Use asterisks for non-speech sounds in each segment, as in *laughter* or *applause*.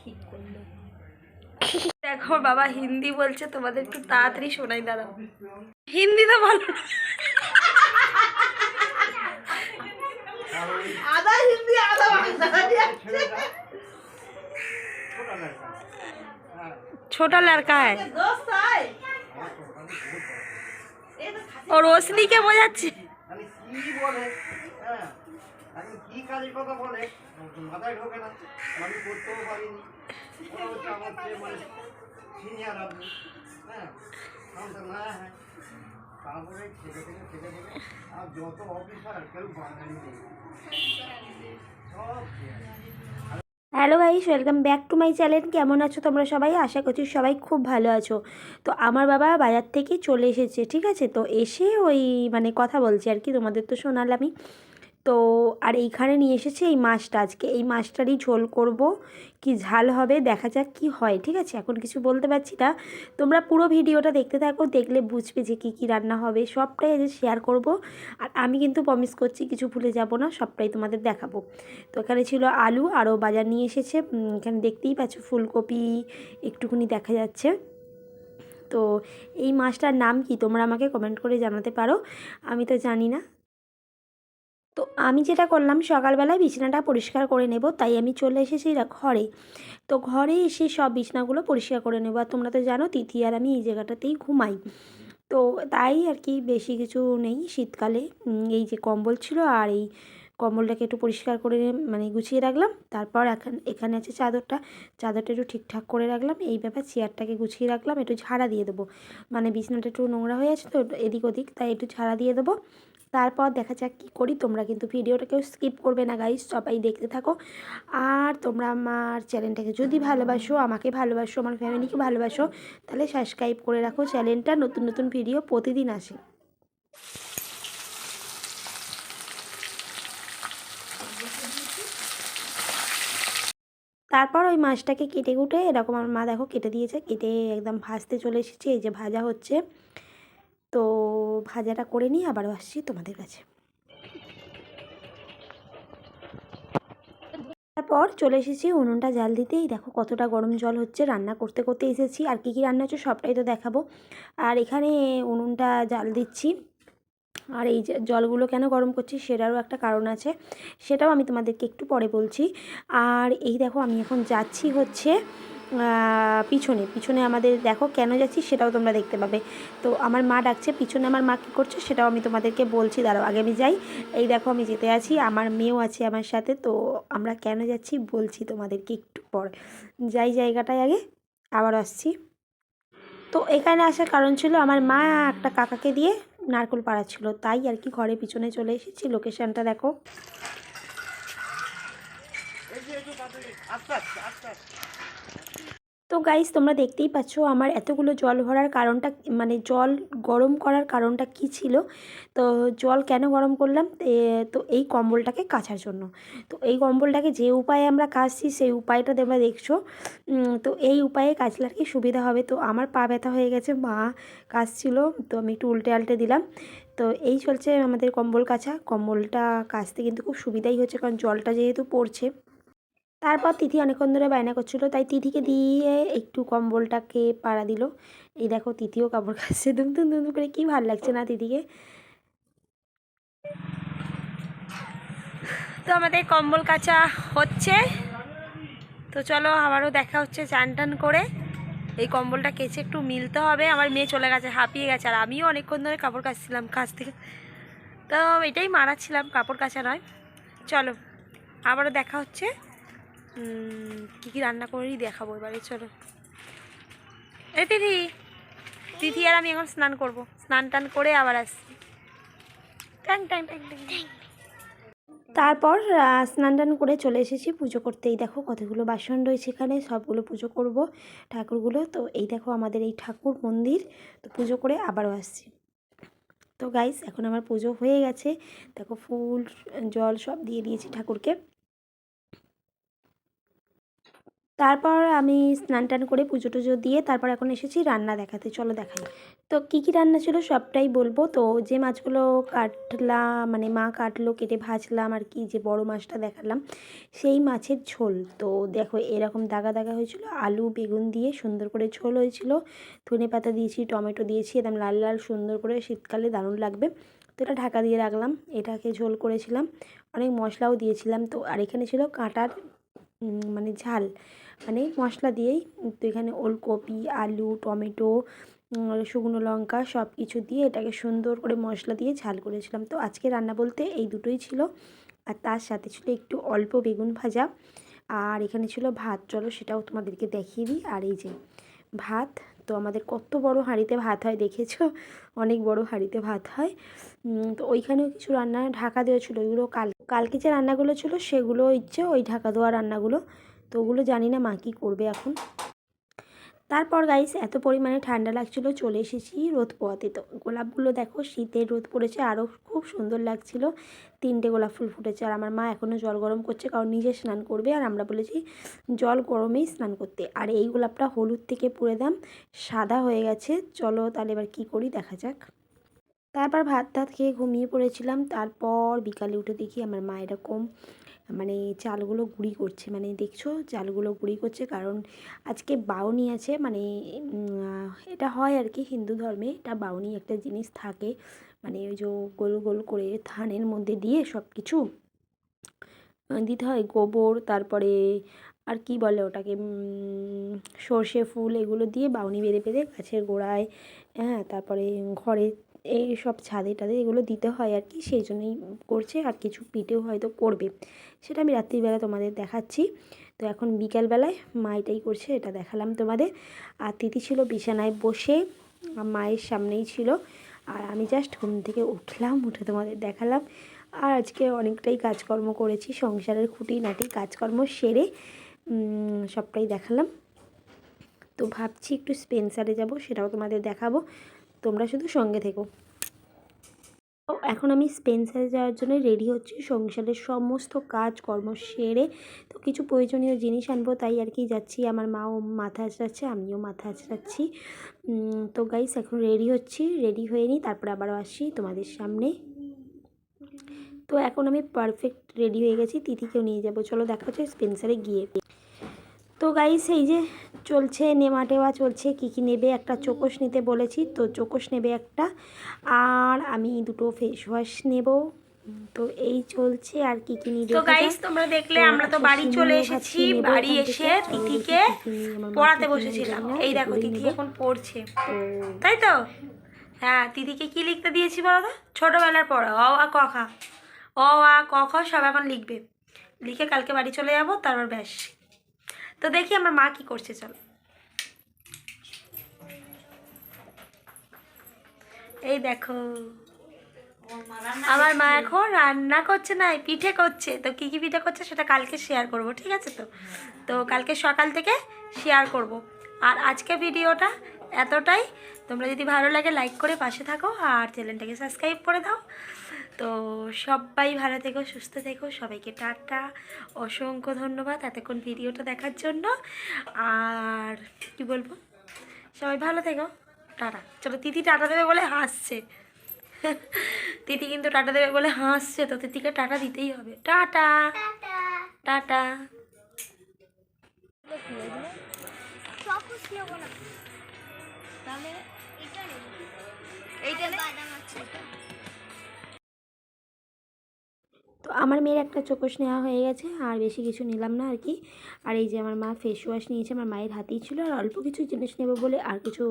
ঠিক করলো দেখো বাবা হিন্দি বলছে তোমাদের একটু তাড়াতাড়ি শোনাই দাঁড়াও হিন্দি তো ভালো না। আধা হিন্দি আধা বাংলা छोटा लड़का है দোস্ত আয় और रोशनी के বোঝাচ্ছে আমি কি বলে? হ্যাঁ। এখন কি কাজের কথা বলে? মাথায় ঢোকে না। আমি করতেও পারিনি। ওরা হচ্ছে আমার চেয়ে মানে সিনিয়র আপনি। হ্যাঁ। আমি তো না হ্যাঁ। তারপরে থেকে থেকে থেকে থেকে আর যত অফিসার কেউ বাঙালি নেই। সব hello guys, welcome back to my channel. কেমন আছো তোমরা সবাই? আশা করছি সবাই খুব ভালো আছো। তো আমার বাবা বাজার থেকে চলে এসেছে, ঠিক আছে? তো এসে ওই মানে কথা বলছি আর কি, তোমাদের তো শোনালামই। তো আর এইখানে নিয়ে এসেছে এই মাছটা আজকে। এই মাছটারই ঝোল করব। কি ঝাল হবে দেখা যাক কি হয়, ঠিক আছে? এখন কিছু বলতে পারছি না। তোমরা পুরো ভিডিওটা দেখতে থাকো, দেখলে বুঝবে যে কী কী রান্না হবে। সবটাই আজ শেয়ার করব। আর আমি কিন্তু প্রমিস করছি কিছু ভুলে যাব না, সবটাই তোমাদের দেখাবো। তো এখানে ছিল আলু, আরও বাজার নিয়ে এসেছে। এখানে দেখতেই পাচ্ছ ফুলকপি একটুখানি দেখা যাচ্ছে। তো এই মাছটার নাম কি? তোমরা আমাকে কমেন্ট করে জানাতে পারো। আমি তো জানি না। তো আমি যেটা করলাম, সকালবেলায় বিছানাটা পরিষ্কার করে নেব, তাই আমি চলে এসেছি ঘরে। তো ঘরে এসে সব বিছানাগুলো পরিষ্কার করে নেব। আর তোমরা তো জানো, তিথি আর আমি এই জায়গাটাতেই ঘুমাই। তো তাই আর কি, বেশি কিছু নেই শীতকালে। এই যে কম্বল ছিল আর এই কম্বলটাকে একটু পরিষ্কার করে মানে গুছিয়ে রাখলাম। তারপর এখন, এখানে আছে চাদরটা। চাদরটা একটু ঠিকঠাক করে রাখলাম। এই ব্যাপার চেয়ারটাকে গুছিয়ে রাখলাম, একটু ঝাড়া দিয়ে দেবো। মানে বিছানাটা একটু নোংরা হয়ে আছে তো, এদিক ওদিক, তাই একটু ঝাড়া দিয়ে দেবো। তারপর দেখা যাক কী করি। তোমরা কিন্তু ভিডিওটাকেও স্কিপ করবে না গাইস সবাই দেখতে থাকো। আর তোমরা আমার চ্যানেলটাকে যদি ভালোবাসো, আমাকে ভালোবাসো, আমার ফ্যামিলিকে ভালোবাসো, তাহলে সাবস্ক্রাইব করে রাখো। চ্যানেলটা নতুন নতুন ভিডিও প্রতিদিন আসে। তারপর ওই মাছটাকে কেটে কুটে, এরকম আমার মা দেখো কেটে দিয়েছে, কেটে একদম ভাজতে চলে এসেছে, এই যে ভাজা হচ্ছে। তো ভাজাটা করে নিয়ে আবারও আসছি তোমাদের কাছে। তারপর চলে এসেছি উনুনটা জাল দিতেই। দেখো কতটা গরম জল হচ্ছে, রান্না করতে করতে এসেছি। আর কী কী রান্না হচ্ছে সবটাই তো দেখাবো। আর এখানে উনুনটা জাল দিচ্ছি। আর এই যে জলগুলো কেন গরম করছি সেটারও একটা কারণ আছে, সেটাও আমি তোমাদেরকে একটু পরে বলছি। আর এই দেখো আমি এখন যাচ্ছি হচ্ছে পিছনে পিছনে আমাদের দেখো কেন যাচ্ছি সেটাও তোমরা দেখতে পাবে। তো আমার মা ডাকছে, পিছনে আমার মা কী করছে সেটাও আমি তোমাদেরকে বলছি, দাঁড়াও, আগে আমি যাই। এই দেখো আমি যেতে আছি, আমার মেয়েও আছে আমার সাথে, তো আমরা কেন যাচ্ছি বলছি তোমাদেরকে একটু পর। যাই জায়গাটায় আগে, আবার আসছি। তো এখানে আসার কারণ ছিল আমার মা একটা কাকাকে দিয়ে নারকোল ছিল তাই আর কি ঘরে পিছনে চলে এসেছি, লোকেশনটা দেখো এই যে একটু তাড়াতাড়ি আস্তে আস্তে আস্তে আস্তে তো গাইস তোমরা দেখতেই পাচ্ছ আমার এতগুলো জল ভরার কারণটা মানে জল গরম করার কারণটা কি ছিল? তো জল কেন গরম করলাম? তো এই কম্বলটাকে কাচার জন্য। তো এই কম্বলটাকে যে উপায়ে আমরা কাচছি, সেই উপায়টা তোমরা দেখছ। তো এই উপায়ে কাচলে আর কি সুবিধা হবে? তো আমার পা ব্যথা হয়ে গেছে, মা কাচছিল, তো আমি একটু উল্টে আল্টে দিলাম। তো এই চলছে আমাদের কম্বল কাচা। কম্বলটা কাচতে কিন্তু খুব সুবিধাই হচ্ছে, কারণ জলটা যেহেতু পড়ছে। তারপর তিথি অনেকক্ষণ ধরে বায়না করছিল, তাই তিথিকে দিয়ে একটু কম্বলটাকে পাড়া দিল। এই দেখো তিথিও কাপড় কাচছে দুম দুম দুম করে কি ভালো লাগছে না তিথিকে? তো আমাদের কম্বল কাচা হচ্ছে। তো চলো আবারও দেখা হচ্ছে চান টান করে। এই কম্বলটা কেচে একটু মিলতে হবে। আমার মেয়ে চলে গেছে, হাঁপিয়ে গেছে, আর আমিও অনেকক্ষণ ধরে কাপড় কাচছিলাম কাছ থেকে। তো এটাই মারাচ্ছিলাম কাপড় কাচা নয়। চলো আবারও দেখা হচ্ছে। কী কী রান্না করেই দেখাবো এবারে, চলো। এই তিথি তিথি আর আমি এখন স্নান করব। স্নান টান করে আবার আসছি। তারপর স্নান টান করে চলে এসেছি পুজো করতেই। দেখো কতগুলো বাসন রয়েছে এখানে, সবগুলো পুজো করব ঠাকুরগুলো। তো এই দেখো আমাদের এই ঠাকুর মন্দির, তো পুজো করে আবারও আসছি। তো গাইস এখন আমার পুজো হয়ে গেছে। দেখো ফুল, জল সব দিয়ে দিয়েছি ঠাকুরকে। তারপর আমি স্নান টান করে পুজো টুজো দিয়ে তারপর এখন এসেছি রান্না দেখাতে, চলো দেখাই। তো কী কী রান্না ছিল সবটাই বলব। তো যে মাছগুলো কাটলাম মানে মা কাটলো, কেটে ভাজলাম আর কি, যে বড় মাছটা দেখালাম, সেই মাছের ঝোল। তো দেখো এরকম দাগা দাগা হয়েছিল, আলু, বেগুন দিয়ে সুন্দর করে ঝোল হয়েছিল, ধনে পাতা দিয়েছি, টমেটো দিয়েছি, একদম লাল লাল সুন্দর করে শীতকালে দারুণ লাগবে। তো এটা ঢাকা দিয়ে রাখলাম, এটাকে ঝোল করেছিলাম, অনেক মশলাও দিয়েছিলাম। তো আর এখানে ছিল কাঁটার মানে ঝাল। মানে মশলা দিয়েই তো এখানে ওলকপি, আলু, টমেটো শুকনো লঙ্কা সব কিছু দিয়ে এটাকে সুন্দর করে মশলা দিয়ে ঝাল করেছিলাম। তো আজকে রান্না বলতে এই দুটোই ছিল। আর তার সাথে ছিল একটু অল্প বেগুন ভাজা। আর এখানে ছিল ভাত। চলো সেটাও তোমাদেরকে দেখিয়ে দিই। আর এই যে ভাত, তো আমাদের কত বড় হাঁড়িতে ভাত হয় দেখেছ? অনেক বড় হাঁড়িতে ভাত হয়। তো ওইখানেও কিছু রান্না ঢাকা দেওয়া ছিল। ওইগুলো কাল, কালকে যে রান্নাগুলো ছিল সেগুলো ইচ্ছে ওই ঢাকা দেওয়া রান্নাগুলো। তো ওগুলো জানি না মা কী করবে এখন। তারপর গাইস এত পরিমাণে ঠান্ডা লাগছিল, চলে এসেছি রোদ পোয়াতে তো গোলাপগুলো দেখো, শীতের রোদ পড়েছে আরও খুব সুন্দর লাগছিল। তিনটে গোলাপ ফুল ফুটেছে আর আমার মা এখনও জল গরম করছে, কারণ নিজে স্নান করবে আর আমরা বলেছি জল গরমেই স্নান করতে। আর এই গোলাপটা হলুদ থেকে পুড়ে দাম সাদা হয়ে গেছে। চলো তাহলে এবার কী করি, দেখা যাক। তারপর ভাত টাত খেয়ে ঘুমিয়ে পড়েছিলাম। তারপর বিকালে উঠে দেখি আমার মা এরকম মানে চালগুলো গুঁড়ি করছে। মানে দেখছ? চালগুলো গুঁড়ি করছে কারণ আজকে বাউনি আছে। মানে এটা হয় আর কি হিন্দু ধর্মে। এটা বাউনি একটা জিনিস থাকে। মানে ওই যে গোল গোল করে ধানের মধ্যে দিয়ে সব কিছু দিতে হয়। গোবর, তারপরে আর কি বলে ওটাকে সর্ষে ফুল এগুলো দিয়ে বাউনি বেঁধে বেঁধে গাছের গোড়ায় হ্যাঁ তারপরে ঘরে এই সব ছাদে টাদে এগুলো দিতে হয় আর কি, সেই জন্যই করছে আর কিছু পিঠেও হয়তো করবে। সেটা আমি রাত্রিবেলা তোমাদের দেখাচ্ছি। তো এখন বিকালবেলায় মা এটাই করছে, এটা দেখালাম তোমাদের। আর তিথি ছিল বিছানায় বসে মায়ের সামনেই ছিল। আর আমি জাস্ট ঘুম থেকে উঠলাম, উঠে তোমাদের দেখালাম। আর আজকে অনেকটাই কাজকর্ম করেছি, সংসারের খুঁটিনাটি কাজকর্ম সেরে সবটাই দেখালাম। তো ভাবছি একটু স্পেন্সারে যাব, সেটাও তোমাদের দেখাবো। তোমরা শুধু সঙ্গে থেকো। এখন আমি স্পেন্সারে যাওয়ার জন্য রেডি হচ্ছি। সংসারের সমস্ত কাজ কর্ম সেরে তো কিছু প্রয়োজনীয় জিনিস আনব, তাই আর কি যাচ্ছি। আমার মাও মাথা আঁচড়াচ্ছে আমিও মাথা আঁচড়াচ্ছি তো গাইস এখন রেডি হচ্ছি। রেডি হয়ে নিই, তারপরে আবারও আসি তোমাদের সামনে। তো এখন আমি পারফেক্ট রেডি হয়ে গেছি, তিথিকেও নিয়ে যাব। চলো দেখা হচ্ছে স্পেন্সারে গিয়ে। তো গাইস এই যে চলছে নেমা টেওয়া চলছে কী কী নেবে একটা চোকস নিতে বলেছি তো চোকস নেবে একটা। আর আমি দুটো ফেস ওয়াশ নেব। তো এই চলছে আর কি কি নিবে তো গাইস তোমরা দেখলে আমরা তো বাড়ি চলে এসেছি বাড়ি এসে তিথিকে পড়াতে বসেছিলাম। এই দেখো তিথি এখন পড়ছে। তাই তো? হ্যাঁ দিদিকে কি লিখতে দিয়েছি বলো তো ছোটোবেলার পড়া অ আ ক খা। অ আ ক খ সব এখন লিখবে। লিখে কালকে বাড়ি চলে যাব তারপর ব্যাস। তো দেখি আমার মা কি করছে, চলো। এই দেখো। আমার মা এখন রান্না করছে না পিঠে করছে। তো কী কী পিঠে করছে সেটা কালকে শেয়ার করব, ঠিক আছে তো? তো কালকে সকাল থেকে শেয়ার করব। আর আজকে ভিডিওটা এতটাই। তোমরা যদি ভালো লাগে লাইক করে পাশে থাকো আর চ্যানেলটাকে সাবস্ক্রাইব করে দাও। তো সবাই ভালো থেকো সুস্থ থেকো। সবাইকে টাটা। অসংখ্য ধন্যবাদ এতক্ষণ ভিডিওটা দেখার জন্য। আর কি বলব? সবাই ভালো থেকো। টাটা। চলো তিথি টাটা দেবে বলে হাসছে। *laughs* তিথি কিন্তু টাটা দেবে বলে হাসছে তো তিথিকে টাটা দিতেই হবে। টাটা। টাটা। তো আমার মেয়ের একটা চোকস নেওয়া হয়ে গেছে, আর বেশি কিছু নিলাম না আর কি। আর এই যে আমার মা ফেস ওয়াশ নিয়েছে, আমার মায়ের হাতেই ছিল, আর অল্প কিছু জিনিস নেবে বলে আর কিছু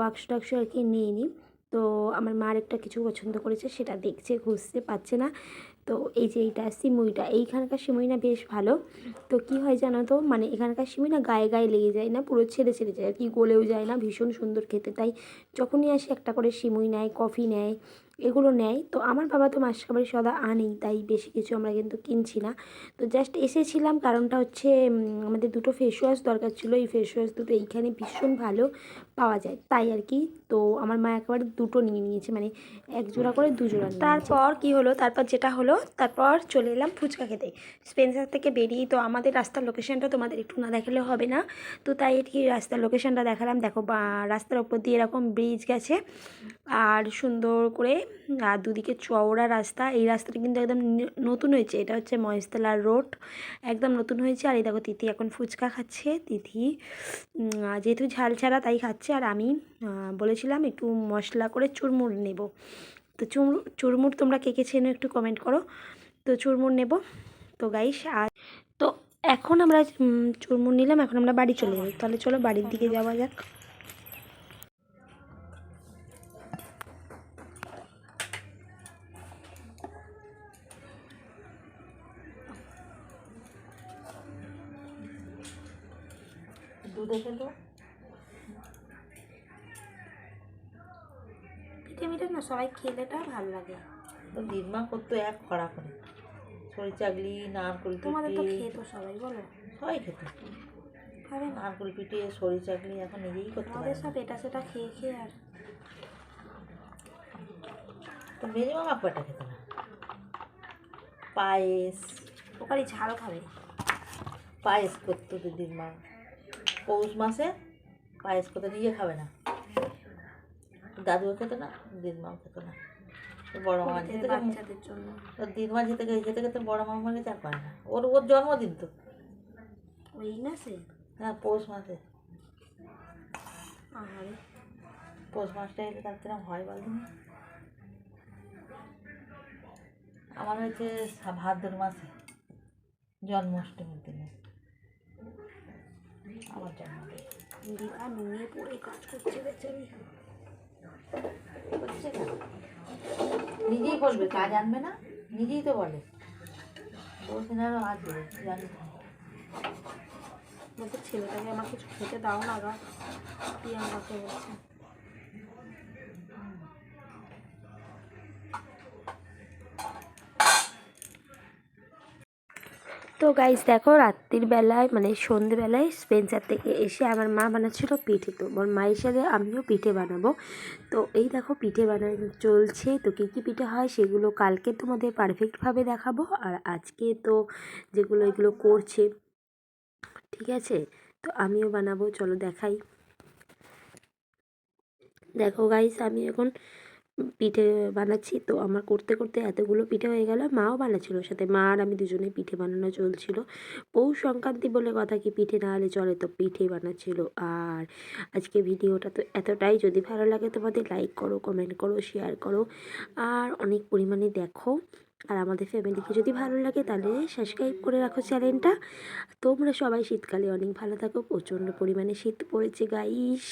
বাক্স টাক্স আর কি নিয়ে নিই তো আমার মার একটা কিছু পছন্দ করেছে, সেটা দেখছে খুঁজতে পাচ্ছে না। তো এই যে এইটা সিমুইটা, এইখানকার সিমুই না বেশ ভালো। তো কি হয় জানো তো মানে এখানকার সিমুই না গায়ে গায়ে লেগে যায় না, পুরো ছেড়ে ছেড়ে যায় আর কি, গলেও যায় না, ভীষণ সুন্দর খেতে। তাই যখনই আসি একটা করে সিমুই নেয়, কফি নেয় এগুলো নেয়। তো আমার বাবা তো মাস কামারি সদা আনেই, তাই বেশি কিছু আমরা কিন্তু কিনছি না। তো জাস্ট এসেছিলাম কারণটা হচ্ছে আমাদের দুটো ফেস ওয়াশ দরকার ছিল। এই ফেস ওয়াশ দুটো এইখানে ভীষণ ভালো পাওয়া যায়। তাই আর কি তো আমার মা একেবারে দুটো নিয়ে নিয়েছে মানে এক জোড়া করে দু জোড়া তারপর কি হলো? তারপর যেটা হলো তারপর চলে এলাম ফুচকা খেতে। স্পেন্সার থেকে বেরিয়ে তো আমাদের রাস্তার লোকেশানটা তোমাদের একটু না দেখালে হবে না। তো তাই কি রাস্তার লোকেশানটা দেখালাম। দেখো রাস্তার ওপর দিয়ে এরকম ব্রিজ গেছে। আর সুন্দর করে আর দুদিকে চওড়া রাস্তা। এই রাস্তাটা কিন্তু একদম নতুন হয়েছে। এটা হচ্ছে মহেশতলা রোড একদম নতুন হয়েছে। আর এই দেখো তিথি এখন ফুচকা খাচ্ছে। তিথি যেহেতু ঝাল ছাড়া তাই খাচ্ছে। আর আমি আহ, বলেছিলাম একটু মশলা করে চুরমুর নেব। তো চুর চুরমুর তোমরা কে কে চেনো একটু কমেন্ট করো। তো চুরমুর নেব। তো গাইস আর তো এখন আমরা চুরমুর নিলাম, এখন আমরা বাড়ি চলে যাই। তাহলে চলো বাড়ির দিকে যাওয়া যাক। মিঠে না সবাই খেলেটা ভালো লাগে। তো দিনমা করতো এক খরা করে। সরি চাগলি নারকল তোমাদের তো খেতো সবাই বলো। সবাই খেত। খাবে নারকল পিঠে সরি চাগলি এখন নিজেই করতে পারে সব এটা সেটা খেয়ে খেয়ে আর। তো মেজে মামা কটা খেত না? পায়েস। ওখানে ঝাল খাবে। পায়েস করতো দিদির মা। পৌষ মাসে পায়েস করতে নিজে খাবে না। দাদুও খেত না দিদির মাও খেত না। বড় মা যেতে বাচ্চাদের জন্য। দিদির মা যেতে যেতে গেতে বড় মামা আর পারে না। ওর ওর জন্মদিন তো। ওই না সে হ্যাঁ পৌষ মাসে। আহারে। পৌষ মাসটা এলে তার কিরম হয় বলতো আমার হয়েছে ভাদ্র মাসে। জন্মাষ্টমীর দিনে। আমার জন্মদিন। দিদা নুয়ে পড়ে কাজ করছে বেচারি। নিজেই বলবে কাজ আনবে না, নিজেই তো বলে বলছে না আসবে জানি না। ছেলেটাকে আমার কিছু খেতে দাও না গা প্রিয়াঙ্কাকে বলছে তো গাইজ দেখো রাত্রির বেলায় মানে সন্ধেবেলায় স্পেন্সার থেকে এসে আমার মা বানাচ্ছিল পিঠে। তো আমার মায়ের সাথে আমিও পিঠে বানাবো। তো এই দেখো পিঠে বানানো চলছে। তো কী কী পিঠে হয় সেগুলো কালকে তোমাদের পারফেক্টভাবে দেখাবো। আর আজকে তো যেগুলো এগুলো করছে, ঠিক আছে? তো আমিও বানাবো, চলো দেখাই। দেখো গাইস আমি এখন পিঠে বানাচ্ছি। তো আমার করতে করতে এতগুলো পিঠে হয়ে গেল, মাও বানাচ্ছিল সাথে। মা আর আমি দুজনে পিঠে বানানো চলছিল। পৌষ সংক্রান্তি বলে কথা কি, পিঠে না হলে চলে তো পিঠে বানাচ্ছিল। আর আজকে ভিডিওটা তো এতটাই। যদি ভালো লাগে তোমাদের লাইক করো কমেন্ট করো শেয়ার করো। আর অনেক পরিমাণে দেখো। আর আমাদের ফ্যামিলিকে যদি ভালো লাগে তাহলে সাবস্ক্রাইব করে রাখো চ্যানেলটা তোমরা সবাই শীতকালে অনেক ভালো থাকো, প্রচণ্ড পরিমাণে শীত পড়েছে গাইস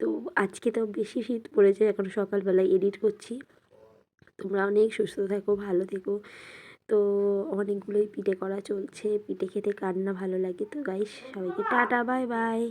তো আজকে তো বেশি শীত পড়েছে, এখন সকালবেলায় এডিট করছি। তোমরা অনেক সুস্থ থাকো, ভালো থেকো। তো অনেকগুলোই পিঠে করা চলছে, পিঠে খেতে কার না ভালো লাগে। তো গাইস সবাইকে টাটা বাই বাই